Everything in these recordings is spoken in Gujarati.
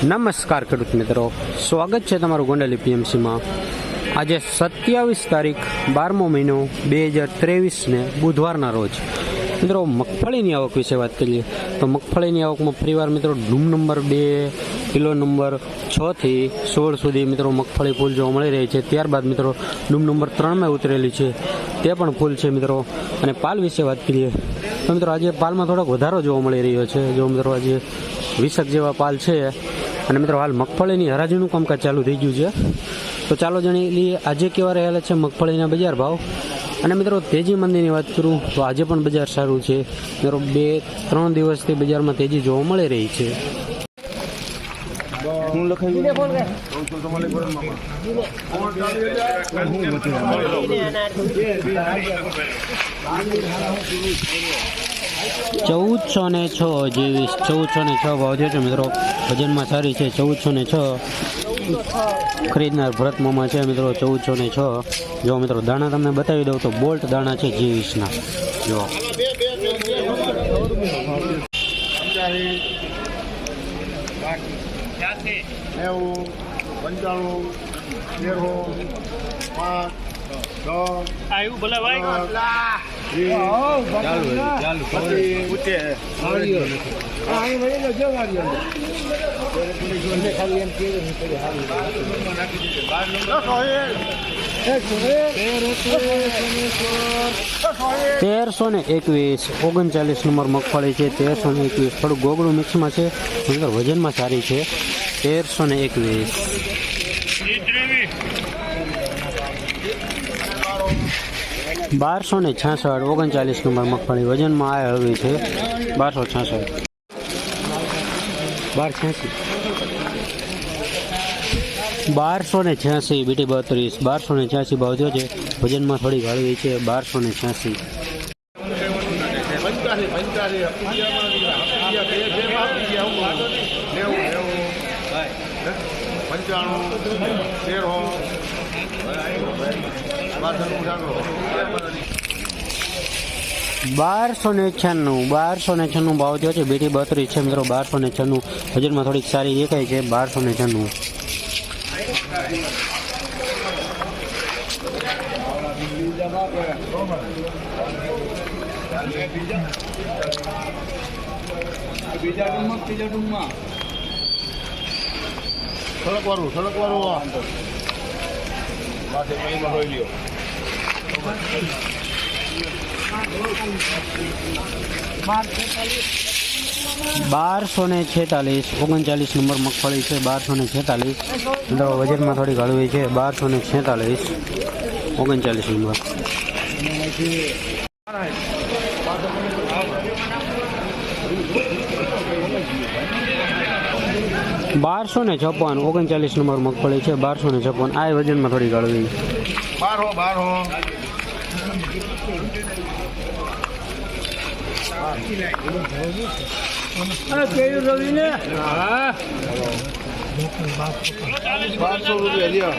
નમસ્કાર ખેડૂત મિત્રો. સ્વાગત છે તમારું ગોંડલી પીએમસીમાં. આજે સત્યાવીસ તારીખ, બારમો મહિનો, બે હજાર ત્રેવીસને બુધવારના રોજ. મિત્રો, મગફળીની આવક વિશે વાત કરીએ, તો મગફળીની આવકમાં ફરીવાર મિત્રો, ડૂમ નંબર બે, કિલો નંબર છથી સોળ સુધી મિત્રો મગફળી ફૂલ જોવા મળી રહી છે. ત્યારબાદ મિત્રો, ડૂમ નંબર ત્રણમાં ઉતરેલી છે. તે પણ ફૂલ છે મિત્રો. અને પાલ વિશે વાત કરીએ, તો મિત્રો આજે પાલમાં થોડોક વધારો જોવા મળી રહ્યો છે. જો મિત્રો આજે વીસક જેવા પાલ છે અને મિત્રો હાલ મગફળીની હરાજીનું કામકાજ ચાલુ થઈ ગયું છે. તો ચાલો જાણી લઈએ, આજે કેવા રહેલા છે મગફળીના બજાર ભાવ? અને મિત્રો તેજી મંદીની વાત કરું, તો આજે પણ બજાર સારું છે. મિત્રો બે, ત્રણ દિવસથી બજારમાં તેજી જોવા મળી રહી છે. ચૌદસો ને છ જેવીસ ચૌદસો ને છ ભાવ થયો મિત્રો. વજનમાં સારી છે ચૌદસો ને છ. ખરીદનાર ભરતમામાં છે મિત્રો ચૌદસો ને છ. જો મિત્રો દાણા તમને બતાવી દઉં તો બોલ્ટ દાણા છે જેવીસના. જો. પંચાણું પાંચ છ આવ્યું ભલે ભાઈ. તેરસો ને એકવીસ, ઓગણચાલીસ નંબર મગફળી છે, તેરસો ને એકવીસ. થોડું ગોગળું મિક્સમાં છે વજનમાં સારી છે. તેરસો ને એકવીસ. બારસો ને છાસઠ, ઓગણચાલીસ નંબર મગફળી વજનમાં આ હવે છે બારસો છાસઠ. બાર છ્યાસી બારસો ને છ્યાસી, બીટી બત્રીસ. બારસો ને છ્યાસી ભાવ થયો છે. વજનમાં થોડી હળવી છે. બારસો ને છ્યાસી. પંચાણું, તેર બારસો ને છન્નું બારસો ને છન્નું ભાવ થયો છે. બીટી બત્રીસ છે મિત્રો બારસો ને છન્નું વજનમાં થોડીક સારી દેખાય છે બારસો ને છન્નું સડક વાળું સડક વાળું લ્યો બારસો ને છેતાલીસ, ઓગણચાલીસ નંબર મગફળી છે, બારસો ને છેતાલીસ. વજનમાં થોડી હળવી છે, બારસો ને છેતાલીસ, ઓગણચાલીસ નંબર. બારસો ને છપ્પન ઓગણચાલીસ નંબર મગફળી છે બારસો ને છપ્પન. આ વજનમાં થોડી ગાળવી. બારો બારો બારસો રૂપિયા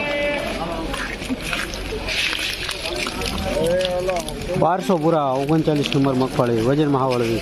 બારસો પૂરા ઓગણચાલીસ નંબર મગફળી વજનમાં હાવળવી